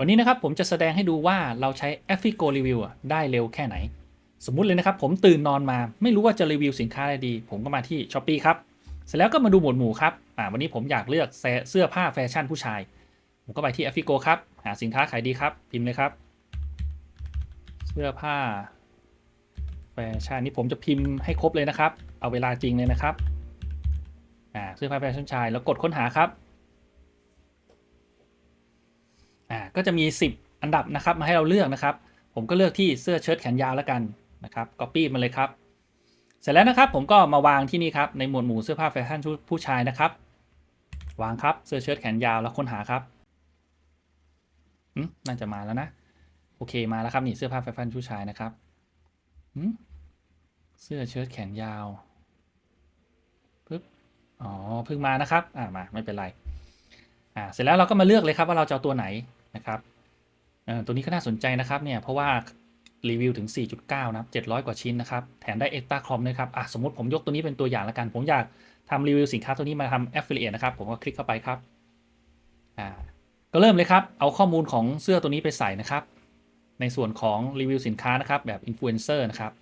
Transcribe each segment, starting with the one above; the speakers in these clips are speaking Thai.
วันนี้นะครับผมจะแสดงให้ดูว่าเราใช้ a f f i g o Review อะได้เร็วแค่ไหน สมมุติเลยนะครับ ผมตื่นนอนมาไม่รู้ว่าจะรีวิวสินค้าอะไรดี ผมก็มาที่ s h อ p e e ครับ เสร็จแล้วก็มาดูหมวดหมู่ครับอ่าวันนี้ผมอยากเลือกเสื้อเสื้อผ้าแฟชั่นผู้ชาย ผมก็ไปที่ a f f i g o ครับหาสินค้าขายดีครับ พิมพ์เลยครับ เสื้อผ้าแฟชั่นนี่ผมจะพิมพ์ให้ครบเลยนะครับ เอาเวลาจริงเลยนะครับอ่าเสื้อผ้าแฟชั่นชายแล้วกดค้นหาครับ อ่าก็จะมี 10 อันดับนะครับมาให้เราเลือกนะครับ ผมก็เลือกที่เสื้อเชิ้ตแขนยาวแล้วกันนะครับ copy มาเลยครับ เสร็จแล้วนะครับผมก็มาวางที่นี่ครับในหมวดหมู่เสื้อผ้าแฟชั่นผู้ชายนะครับ วางครับเสื้อเชิ้ตแขนยาวแล้วค้นหาครับอน่าจะมาแล้วนะ โอเคมาแล้วครับนี่เสื้อผ้าแฟชั่นผู้ชายนะครับเสื้อเชิ้ตแขนยาวปึ๊บอ๋อเพิ่งมานะครับ อ่ามาไม่เป็นไร อ่าเสร็จแล้วเราก็มาเลือกเลยครับว่าเราจะเอาตัวไหน นะครับตัวนี้ก็น่าสนใจนะครับเนี่ยเพราะว่ารีวิวถึง 4.9 นะครับ 700 กว่าชิ้นนะครับ แถมได้ Extra Com ด้วยครับอะสมมติผมยกตัวนี้เป็นตัวอย่างละกัน ผมอยากทำรีวิวสินค้าตัวนี้มาทำ Affiliate นะครับ ผมก็คลิกเข้าไปครับอ่าก็เริ่มเลยครับ เอาข้อมูลของเสื้อตัวนี้ไปใส่นะครับ ในส่วนของรีวิวสินค้านะครับ แบบอินฟลูเอนเซอร์นะครับ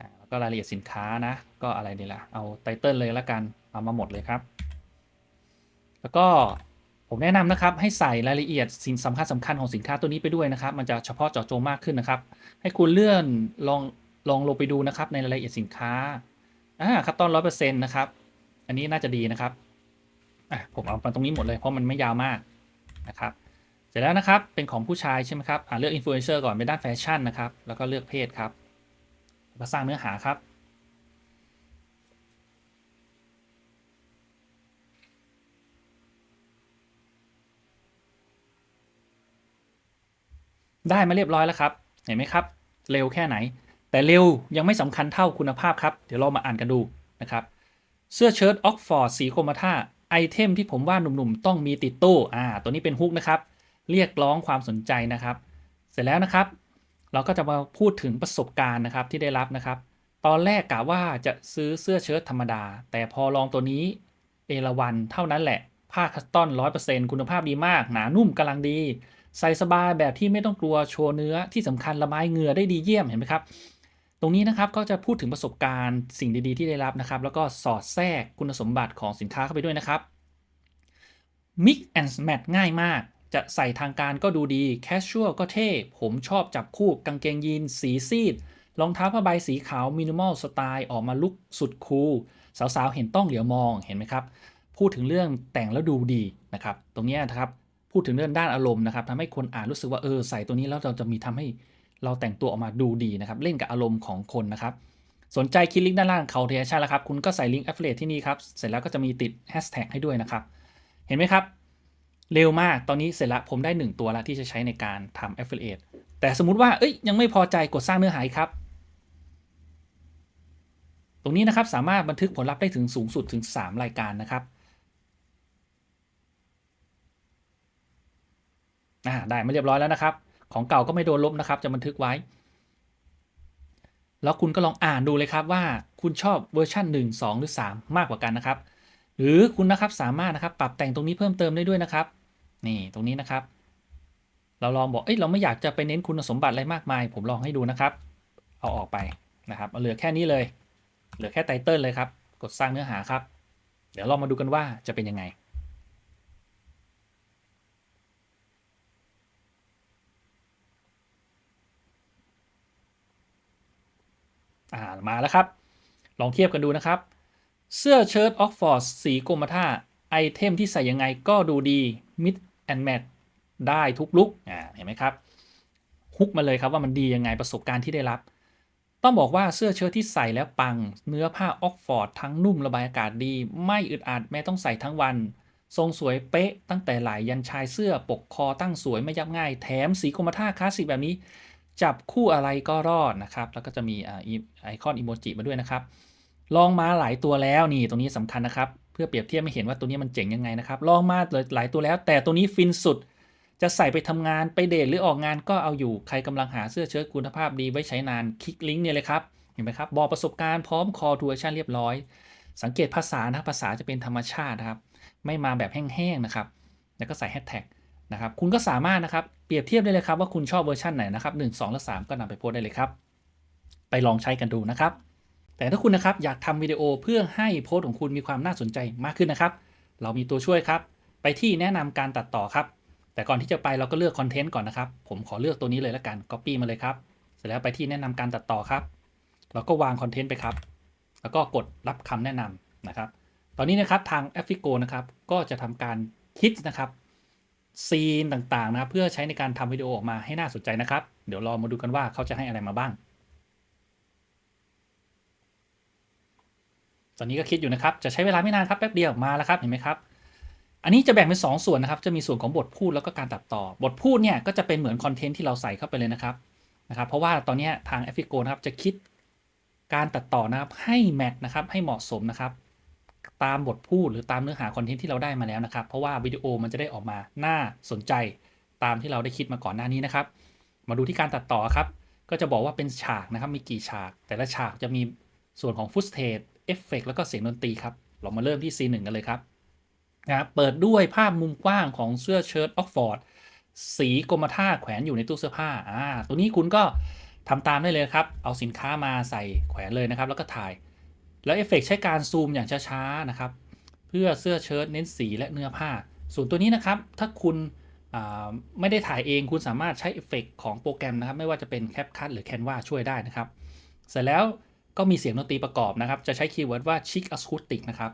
อ่าแล้วก็รายละเอียดสินค้านะ ก็อะไรดีล่ะเอาไตเติลเลยละกัน เอามาหมดเลยครับ แล้วก็ ผมแนะนำนะครับให้ใส่รายละเอียดสิ่งสำคัญสำคัญของสินค้าตัวนี้ไปด้วยนะครับ มันจะเฉพาะเจาะจงมากขึ้นนะครับ ให้คุณเลื่อนลองลองลงไปดูนะครับ ในรายละเอียดสินค้าอ่าคัตตอนร้อยเปอร์เซ็นต์นะครับ อันนี้น่าจะดีนะครับอะผมเอามาตรงนี้หมดเลยเพราะมันไม่ยาวมากนะครับ เสร็จแล้วนะครับเป็นของผู้ชายใช่ไหมครับอ่าเลือกอินฟลูเอนเซอร์ก่อนเป็นด้านแฟชั่นนะครับ แล้วก็เลือกเพศครับแล้วก็สร้างเนื้อหาครับ ได้มาเรียบร้อยแล้วครับ เห็นไหมครับ เร็วแค่ไหน แต่เร็วยังไม่สำคัญเท่าคุณภาพครับ เดี๋ยวเรามาอ่านกันดูนะครับ เสื้อเชิ้ตออกฟอร์ดสีโครมาท่าไอเทมที่ผมว่าหนุ่มๆ ต้องมีติดตู้อ่าตัวนี้เป็นฮุกนะครับ เรียกร้องความสนใจนะครับ เสร็จแล้วนะครับ เราก็จะมาพูดถึงประสบการณ์นะครับที่ได้รับนะครับ ตอนแรกกะว่าจะซื้อเสื้อเชิ้ตธรรมดา แต่พอลองตัวนี้เอราวันเท่านั้นแหละผ้าคัสตอน100%คุณภาพดีมาก หนานุ่มกำลังดี ใส่สบายแบบที่ไม่ต้องกลัวโชว์เนื้อที่สำคัญระบายเหงื่อได้ดีเยี่ยมเห็นไหมครับ ตรงนี้นะครับก็จะพูดถึงประสบการณ์สิ่งดีๆที่ได้รับนะครับ แล้วก็สอดแทรกคุณสมบัติของสินค้าเข้าไปด้วยนะครับ Mix and Match ง่ายมาก จะใส่ทางการก็ดูดี Casual ก็เท่ ผมชอบจับคู่กางเกงยีนสีซีดรองเท้าผ้าใบสีขาวมินิมอลสไตล์ออกมาลุกสุดคูลสาวๆ เห็นต้องเหลียวมองเห็นไหมครับ พูดถึงเรื่องแต่งแล้วดูดีนะครับ ตรงนี้นะครับ พูดถึงเรื่องด้านอารมณ์นะครับทำให้คนอ่านรู้สึกว่าเออใส่ตัวนี้แล้วเราจะมีทำให้เราแต่งตัวออกมาดูดีนะครับ เล่นกับอารมณ์ของคนนะครับ สนใจคลิกลิงก์ด้านล่างเขาเทียชั่นแล้วครับ คุณก็ใส่ลิงก์ affiliate ที่นี่ครับ เสร็จแล้วก็จะมีติด hashtag ให้ด้วยนะครับ เห็นไหมครับ เร็วมาก ตอนนี้เสร็จล้วผมได้ 1 ตัวแล้วที่จะใช้ในการทำ affiliate แต่สมมุติว่าเอ้ยยังไม่พอใจกดสร้างเนื้อหาครับ ตรงนี้นะครับสามารถบันทึกผลลัพธ์ได้ถึงสูงสุดถึง 3 รายการนะครับ อ่าได้มาเรียบร้อยแล้วนะครับ ของเก่าก็ไม่โดนลบนะครับ จะบันทึกไว้ แล้วคุณก็ลองอ่านดูเลยครับว่าคุณชอบเวอร์ชัน1 2 หรือ 3 มากกว่ากันนะครับ หรือคุณนะครับสามารถนะครับปรับแต่งตรงนี้เพิ่มเติมได้ด้วยนะครับ นี่ตรงนี้นะครับ เราลองบอกเอ้ยเราไม่อยากจะไปเน้นคุณสมบัติอะไรมากมาย ผมลองให้ดูนะครับ เอาออกไปนะครับเอาเหลือแค่นี้เลย เหลือแค่ไตเติลเลยครับ กดสร้างเนื้อหาครับ เดี๋ยวเรามาดูกันว่าจะเป็นยังไง อ่ามาแล้วครับ ลองเทียบกันดูนะครับ เสื้อเชิ้ตออกฟอร์ดสีกรมท่าไอเทมที่ใส่ยังไงก็ดูดี mid and match ได้ทุกลุกอ่าเห็นไหมครับฮุกมาเลยครับว่ามันดียังไงประสบการณ์ที่ได้รับ ต้องบอกว่าเสื้อเชิ้ตที่ใส่แล้วปัง เนื้อผ้าออกฟอร์ดทั้งนุ่มระบายอากาศดี ไม่อึดอัดแม้ต้องใส่ทั้งวัน ทรงสวยเป๊ะตั้งแต่ไหล่ยันชายเสื้อปกคอตั้งสวยไม่ยับง่าย แถมสีกรมท่าคลาสสิกแบบนี้ จับคู่อะไรก็รอดนะครับ แล้วก็จะมีไอคอนอิโมจิมาด้วยนะครับ ลองมาหลายตัวแล้วนี่ตรงนี้สำคัญนะครับ เพื่อเปรียบเทียบให้เห็นว่าตัวนี้มันเจ๋งยังไงนะครับ ลองมาหลายตัวแล้ว แต่ตัวนี้ฟินสุด จะใส่ไปทำงานไปเดทหรือออกงานก็เอาอยู่ ใครกำลังหาเสื้อเชิ้ตคุณภาพดีไว้ใช้นาน คลิกลิงก์เนี่ยเลยครับ เห็นไหมครับ บอกประสบการณ์พร้อม call to action เรียบร้อย สังเกตภาษานะภาษาจะเป็นธรรมชาตินะครับ ไม่มาแบบแห้งๆนะครับ แล้วก็ใส่แฮชแท็ก นะครับคุณก็สามารถนะครับเปรียบเทียบได้เลยครับว่าคุณชอบเวอร์ชันไหนนะครับ1 2และ3ก็นำไปโพสได้เลยครับ ไปลองใช้กันดูนะครับ แต่ถ้าคุณนะครับอยากทำวิดีโอเพื่อให้โพสต์ของคุณมีความน่าสนใจมากขึ้นนะครับ เรามีตัวช่วยครับ ไปที่แนะนำการตัดต่อครับ แต่ก่อนที่จะไปเราก็เลือกคอนเทนต์ก่อนนะครับ ผมขอเลือกตัวนี้เลยละกัน Copy มาเลยครับเสร็จแล้วไปที่แนะนำการตัดต่อครับเราก็วางคอนเทนต์ไปครับ แล้วก็กดรับคำแนะนำนะครับ ตอนนี้นะครับทาง a f f i c o นะครับก็จะทำการคิดนะครับ ซีนต่างๆนะเพื่อใช้ในการทำวิดีโอออกมาให้น่าสนใจนะครับ เดี๋ยวรามาดูกันว่าเขาจะให้อะไรมาบ้าง ตอนนี้ก็คิดอยู่นะครับ จะใช้เวลาไม่นานครับแป๊บเดียวมาแล้วครับเห็นไหมครับ อันนี้จะแบ่งเป็น 2 ส่วนนะครับ จะมีส่วนของบทพูดแล้วก็การตัดต่อ บทพูดเนี่ยก็จะเป็นเหมือนคอนเทนต์ที่เราใส่เข้าไปเลยนะครับนะครับ เพราะว่าตอนนี้ทาง a f f i c o นะครับจะคิดการตัดต่อนะครับให้แมทนะครับให้เหมาะสมนะครับ ตามบทพูดหรือตามเนื้อหาคอนเทนต์ที่เราได้มาแล้วนะครับ เพราะว่าวิดีโอมันจะได้ออกมาน่าสนใจตามที่เราได้คิดมาก่อนหน้านี้นะครับ มาดูที่การตัดต่อครับ ก็จะบอกว่าเป็นฉากนะครับ มีกี่ฉาก แต่ละฉากจะมีส่วนของฟุตเทจเอฟเฟกแล้วก็เสียงดนตรีครับ เรามาเริ่มที่ C1 กันเลยครับนะครับเปิดด้วยภาพมุมกว้างของเสื้อเชิ้ตออกฟอร์ดสีกรมท่าแขวนอยู่ในตู้เสื้อผ้าอ่าตัวนี้คุณก็ทำตามได้เลยครับ เอาสินค้ามาใส่แขวนเลยนะครับ แล้วก็ถ่าย แล้วเอฟเฟกใช้การซูมอย่างช้าๆนะครับ เพื่อเสื้อเชิ้ตเน้นสีและเนื้อผ้า ส่วนตัวนี้นะครับ ถ้าคุณไม่ได้ถ่ายเองคุณสามารถใช้เอฟเฟกของโปรแกรมนะครับ ไม่ว่าจะเป็น CapCut หรือ Canva ช่วยได้นะครับ เสร็จแล้วก็มีเสียงดนตรีประกอบนะครับ จะใช้คีย์เวิร์ดว่า chic acoustic นะครับ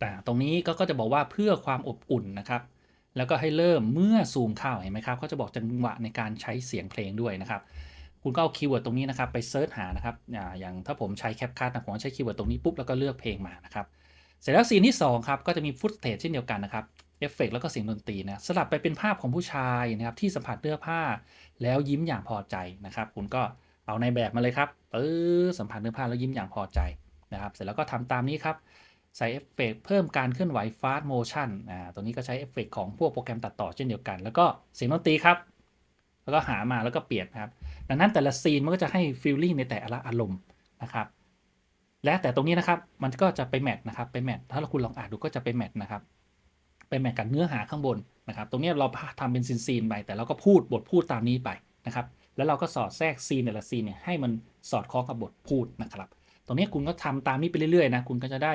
แต่ตรงนี้ก็ก็จะบอกว่าเพื่อความอบอุ่นนะครับ แล้วก็ให้เริ่มเมื่อซูมเข้าเห็นไหมครับเขาจะบอกจังหวะในการใช้เสียงเพลงด้วยนะครับ คุณก็เอาคีย์เวิร์ดตรงนี้นะครับไปเซิร์ชหานะครับอย่างถ้าผมใช้แคปคัทนะผมใช้คีย์เวิร์ดตรงนี้ปุ๊บแล้วก็เลือกเพลงมานะครับเสร็จแล้วซีนที่2ครับก็จะมีฟุตเทจเช่นเดียวกันนะครับเอฟเฟกแล้วก็เสียงดนตรีนะสลับไปเป็นภาพของผู้ชายนะครับที่สัมผัสเนื้อผ้า แล้วยิ้มอย่างพอใจนะครับ คุณก็เอาในแบบมาเลยครับปื้อสัมผัสเนื้อผ้าแล้วยิ้มอย่างพอใจนะครับ เสร็จแล้วก็ทำตามนี้ครับ ใส่เอฟเฟกเพิ่มการเคลื่อนไหว fast motion อ่าตัวนี้ก็ใช้เอฟเฟกของพวกโปรแกรมตัดต่อเช่นเดียวกัน แล้วก็เสียงดนตรีครับ แล้วก็หามาแล้วก็เปลี่ยนนะครับ ดังนั้นแต่ละซีนมันก็จะให้ฟีลลิ่งในแต่ละอารมณ์นะครับ และแต่ตรงนี้นะครับมันก็จะไปแมทนะครับไปแมทถ้าเราคุณลองอ่านดูก็จะไปแมทนะครับไปแมทกับเนื้อหาข้างบนนะครับ ตรงนี้เราทำเป็นซีนซีนไปแต่เราก็พูดบทพูดตามนี้ไปนะครับ แล้วเราก็สอดแทรกซีนแต่ละซีนเนี่ยให้มันสอดคล้องกับบทพูดนะครับ ตรงนี้คุณก็ทำตามนี้ไปเรื่อยๆนะคุณก็จะได้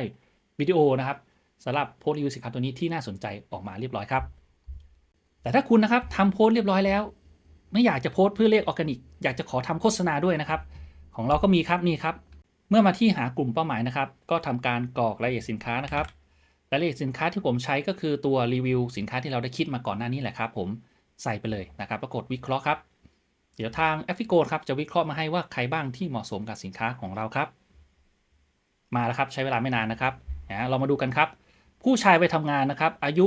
วิดีโอนะครับสำหรับโพสต์รีวิวสินค้าตัวนี้ที่น่าสนใจออกมาเรียบร้อยครับ แต่ถ้าคุณนะครับทำโพสต์เรียบร้อยแล้ว ไม่อยากจะโพสต์เพื่อเรียกออร์แกนิก อยากจะขอทำโฆษณาด้วยนะครับ ของเราก็มีครับนี่ครับ เมื่อมาที่หากลุ่มเป้าหมายนะครับ ก็ทำการกรอกรายละเอียดสินค้านะครับรายละเอียดสินค้าที่ผมใช้ก็คือตัวรีวิวสินค้าที่เราได้คิดมาก่อนหน้านี้แหละครับ ผมใส่ไปเลยนะครับปรากฏวิเคราะห์ครับ เดี๋ยวทางแอฟฟิโกครับจะวิเคราะห์มาให้ว่าใครบ้างที่เหมาะสมกับสินค้าของเราครับ มาแล้วครับใช้เวลาไม่นานนะครับนะเรามาดูกันครับ ผู้ชายไปทำงานนะครับ อายุ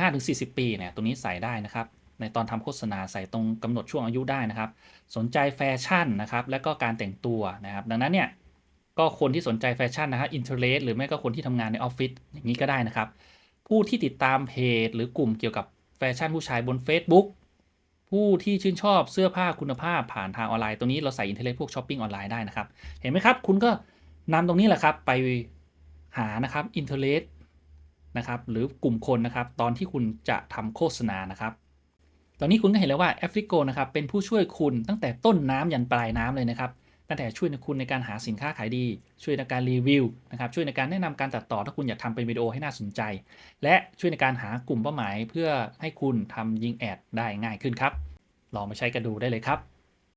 25-40 ปีเนี่ยตรงนี้ใส่ได้นะครับ ในตอนทำโฆษณาใส่ตรงกำหนดช่วงอายุได้นะครับ สนใจแฟชั่นนะครับ และก็การแต่งตัวนะครับ ดังนั้นเนี่ยก็คนที่สนใจแฟชั่นนะครับอินเทอร์เนหรือไม่ก็คนที่ทำงานในออฟฟิศอย่างนี้ก็ได้นะครับ ผู้ที่ติดตามเพจ หรือกลุ่มเกี่ยวกับแฟชั่นผู้ชายบน Facebook ผู้ที่ชื่นชอบเสื้อผ้าคุณภาพผ่านทางออนไลน์ตรงนี้เราใส่อินเทอร์เน็ตพวกช้อปปิ้งออนไลน์ได้นะครับ เห็นไหมครับ คุณก็นำตรงนี้แหละครับไปหานะครับอินเทอร์เน็ตนะครับหรือกลุ่มคนนะครับ ตอนที่คุณจะทำโฆษณานะครับ ตอนนี้คุณก็เห็นแล้วว่าแอฟริโกนะครับเป็นผู้ช่วยคุณตั้งแต่ต้นน้ำยันปลายน้ำเลยนะครับตั้งแต่ช่วยคุณในการหาสินค้าขายดี ช่วยในการรีวิวนะครับช่วยในการแนะนำการตัดต่อถ้าคุณอยากทำเป็นวิดีโอให้น่าสนใจ และช่วยในการหากลุ่มเป้าหมาย เพื่อให้คุณทำยิงแอดได้ง่ายขึ้นครับลองมาใช้กันดูได้เลยครับ